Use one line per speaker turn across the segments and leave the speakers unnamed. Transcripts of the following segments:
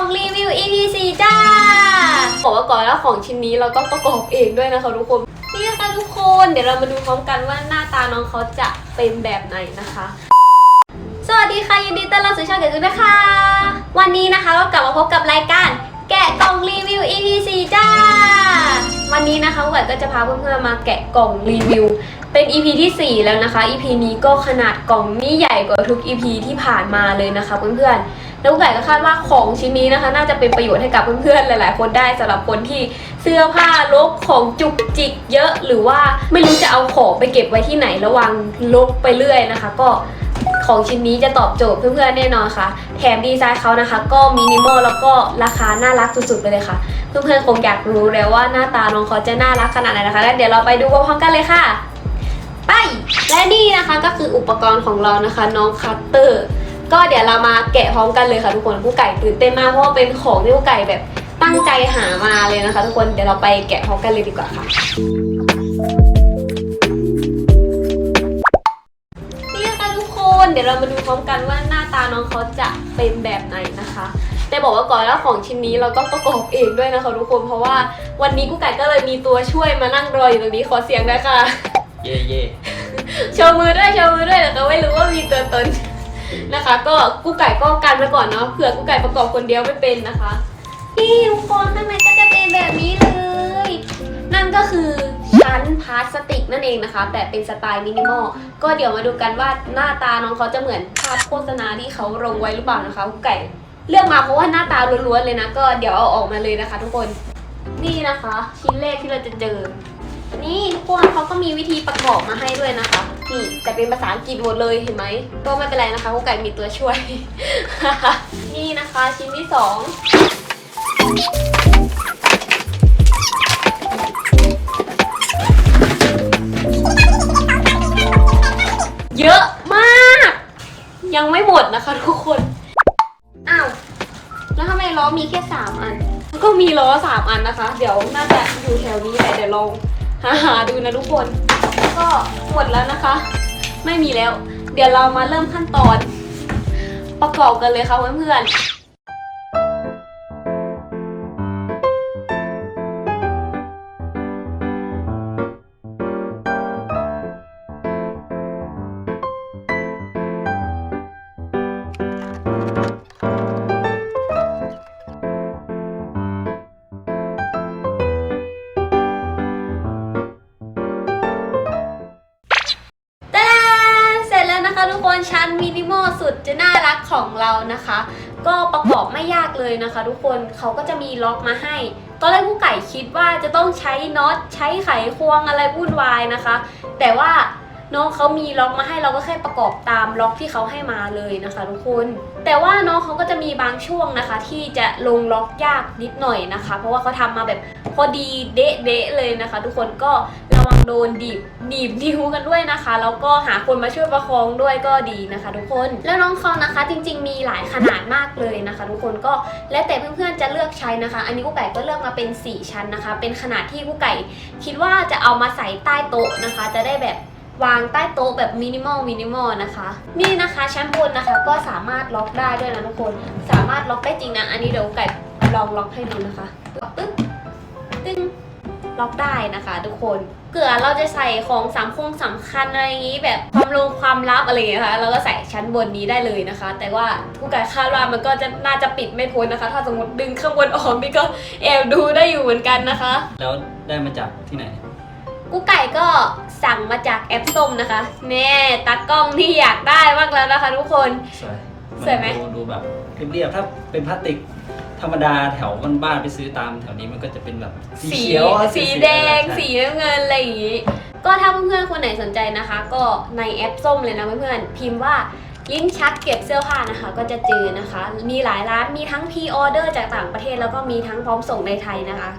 องรีวิว EP 4จ้า บอกว่าก่อนแล้วของชิ้นนี้เราต้องประกอบเองด้วยนะคะทุกคน นี่นะคะทุกคน เดี๋ยวเรามาดูพร้อมกันว่าหน้าตาน้องเขาจะเป็นแบบไหนนะคะ สวัสดีค่ะยินดีต้อนรับสู่ช่องเกิดขึ้นนะคะ วันนี้นะคะก็กลับมาพบกับรายการแกะกล่องรีวิว EP 4จ้า วันนี้นะคะผู้ใหญ่ก็จะพาเพื่อนๆมาแกะกล่องรีวิวเป็น EP ที่ 4 แล้วนะคะ EP นี้ก็ขนาดกล่องนี่ใหญ่กว่าทุก EP ที่ผ่านมาเลยนะคะเพื่อนๆ แล้วผู้ใหญ่ก็คาดว่าของชิ้นนี้นะคะ น่าจะเป็นประโยชน์ให้กับเพื่อนๆหลาย ๆ คนได้สำหรับคนที่เสื้อผ้าลกของจุกจิกเยอะหรือว่าไม่รู้จะเอาของไปเก็บไว้ที่ไหนระวังลกไปเรื่อยนะคะ ก็ของชิ้นนี้จะตอบโจทย์เพื่อนๆแน่นอนค่ะ แถมดีไซน์เขานะคะ ก็มินิมอลแล้วก็ราคาน่ารักสุดๆไปเลยค่ะ เพื่อนๆคงอยากรู้แล้วว่าหน้าตาน้องเขาจะน่ารักขนาดไหนนะคะแล้วเดี๋ยวเราไปดูพร้อมๆกันเลยค่ะ ไป และนี่นะคะก็คืออุปกรณ์ของเรานะคะ น้องคัตเตอร์ ก็เดี๋ยวเรามาแกะพร้อมกันเลยค่ะทุกคนผู้ไก่ตื่นเต้นมากเพราะว่าเป็นของที่ผู้ไก่แบบตั้งใจหามาเลยนะคะ ทุกคนเดี๋ยวเราไปแกะพร้อมกันเลยดีกว่าค่ะ นี่นะคะทุกคนเดี๋ยวเรามาดูพร้อมกันว่าหน้าตาน้องเขาจะเป็นแบบไหนนะคะแต่บอกว่าก่อนแล้วของชิ้นนี้เราต้องประกอบเองด้วยนะคะทุกคนเพราะว่าวันนี้กุ๊กไก่ก็เลยมีตัวช่วยมานั่งรออยู่ตรงนี้ขอเสียงด้วยค่ะ
เย่เย่
โชว์มือด้วยโชว์มือด้วยแต่ก็ไม่รู้ว่ามีตัวตน นะคะ ก็กุ๊กไก่ก็กันไว้ก่อนเนาะเผื่อกุ๊กไก่ประกอบคนเดียวไม่เป็นนะคะนี่ทุกคนข้างในก็จะเป็นแบบนี้เลย นั่นก็คือชั้นพลาสติกนั่นเองนะคะ แต่เป็นสไตล์มินิมอลก็เดี๋ยวมาดูกันว่าหน้าตาน้องเขาจะเหมือนภาพโฆษณาที่เขาลงไว้หรือเปล่านะคะกุ๊กไก่เลือกมาเพราะว่าหน้าตาล้วนๆเลยนะ ก็เดี๋ยวเอาออกมาเลยนะคะ ทุกคนนี่นะคะ ชิ้นแรกที่เราจะเจอ นี่ทุกคนเขาก็มีวิธีประกอบมาให้ด้วยนะคะ นี่แต่เป็นภาษาอังกฤษหมดเลยเห็นไหมก็ไม่เป็นไรนะคะกุ๊กไก่มีตัวช่วย นี่นะคะชิ้นที่สองเยอะมาก ยังไม่หมดนะคะทุกคน อ้าว แล้วทำไมล้อมีแค่สามอัน ก็มีล้อสามอันนะคะ เดี๋ยวน่าจะอยู่แถวนี้แหละเดี๋ยวลองหาหาดูนะทุกคน ก็หมดแล้วนะคะ ไม่มีแล้ว เดี๋ยวเรามาเริ่มขั้นตอน ประกอบกันเลยค่ะเพื่อนๆ นชั้นมินิมอลสุดจะน่ารักของเรานะคะ ก็ประกอบไม่ยากเลยนะคะ ทุกคนเขาก็จะมีล็อกมาให้ ตอนแรกผู้ไก่คิดว่าจะต้องใช้น็อตใช้ไขควงอะไรวุ่นวายนะคะ แต่ว่าน้องเขามีล็อกมาให้เราก็แค่ประกอบตามล็อกที่เขาให้มาเลยนะคะทุกคน แต่ว่าน้องเขาก็จะมีบางช่วงนะคะ ที่จะลงล็อกยากนิดหน่อยนะคะ เพราะว่าเขาทำมาแบบพอดีเดะเดะๆเลยนะคะ ทุกคนก็ระ วังโดนดีบดีบนิ้วกันด้วยนะคะ แล้วก็หาคนมาช่วยประคองด้วยก็ดีนะคะ ทุกคน แล้วน้องเขานะคะ จริง ๆ มีหลายขนาดมากเลยนะคะ ทุกคนก็แล้วแต่เพื่อนๆจะเลือกใช้นะคะ อันนี้กุ๊กไก่ก็เลือกมาเป็น 4 ชั้นนะคะ เป็นขนาดที่กุ๊กไก่ คิดว่าจะเอามาใส่ใต้โต๊ะนะคะ จะได้แบบวางใต้โต๊ะแบบมินิมอลมินิมอลนะคะ นี่นะคะชั้นบนนะคะก็สามารถล็อกได้ด้วยนะทุกคน สามารถล็อกได้จริงนะ อันนี้เดี๋ยวไก่ลองล็อกให้ดูนะคะตึ๊บตึ้ง ล็อกได้นะคะทุกคนเผื่อเราจะใส่ของสามคงสำคัญอะไรอย่างนี้ แบบความลงความลับอะไรอย่างเงี้ยค่ะเราก็ใส่ชั้นบนนี้ได้เลยนะคะ แต่ว่าผู้ไก่คาดว่ามันก็จะน่าจะปิดไม่พ้นนะคะ ถ้าสมมติดึงข้างบนออกนี่ก็แอบดูได้อยู่เหมือนกันนะคะ
แล้วได้มาจากที่ไหน
กูไก่ก็สั่งมาจากแอปส้มนะคะแน่ตากล้องที่อยากได้มากแล้วนะคะ ทุกคน
สวย
สวยไหม
ดูดูแบบเรียบๆถ้าเป็นพลาสติก ธรรมดาแถวบ้านๆไปซื้อตามแถวนี้มันก็จะเป็นแบบสี
สี
เขียวอะ
สีแดง
ใช่
สีน้ำเงินอะไรอย่างงี้ ก็ถ้าเพื่อนๆคนไหนสนใจนะคะ ก็ในแอปส้มเลยนะเพื่อนๆพิมพ์ว่าลิ้นชักเก็บเสื้อผ้านะคะ ก็จะเจอนะคะ มีหลายร้านมีทั้งพรีออเดอร์จากต่างประเทศแล้วก็มีทั้งพร้อมส่งในไทยนะคะ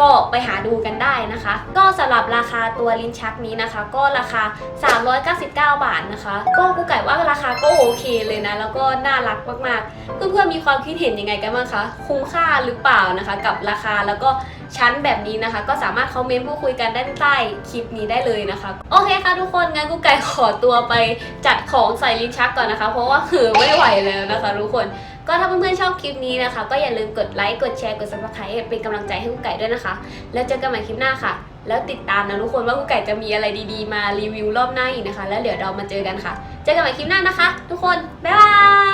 ก็ไปหาดูกันได้นะคะ ก็สำหรับราคาตัวลิ้นชักนี้นะคะ ก็ราคา 399 บาทนะคะ ก็กูไก่ว่าราคาก็โอเคเลยนะ แล้วก็น่ารักมากๆ เพื่อนๆมีความคิดเห็นยังไงกันบ้างคะคุ้มค่าหรือเปล่านะคะ กับราคาแล้วก็ชั้นแบบนี้นะคะ ก็สามารถคอมเมนต์พูดคุยกันด้ใต้คลิปนี้ได้เลยนะคะ โอเคค่ะทุกคนงั้นกูไก่ขอตัวไปจัดของใส่ลิ้นชักก่อนนะคะ เพราะว่าคือไม่ไหวแล้วนะคะ ทุกคน ก็ถ้าเพื่อนๆชอบคลิปนี้นะคะ ก็อย่าลืมกดไลค์กดแชร์กดซับสไครต์เป็นกำลังใจให้กุ๊กไก่ด้วยนะคะ แล้วเจอกันใหม่คลิปหน้าค่ะ แล้วติดตามนะทุกคนว่ากุ๊กไก่จะมีอะไรดีๆ มารีวิวรอบหน้าอีกนะคะ แล้วเดี๋ยวเรามาเจอกันค่ะ เจอกันใหม่คลิปหน้านะคะ ทุกคนบ๊ายบาย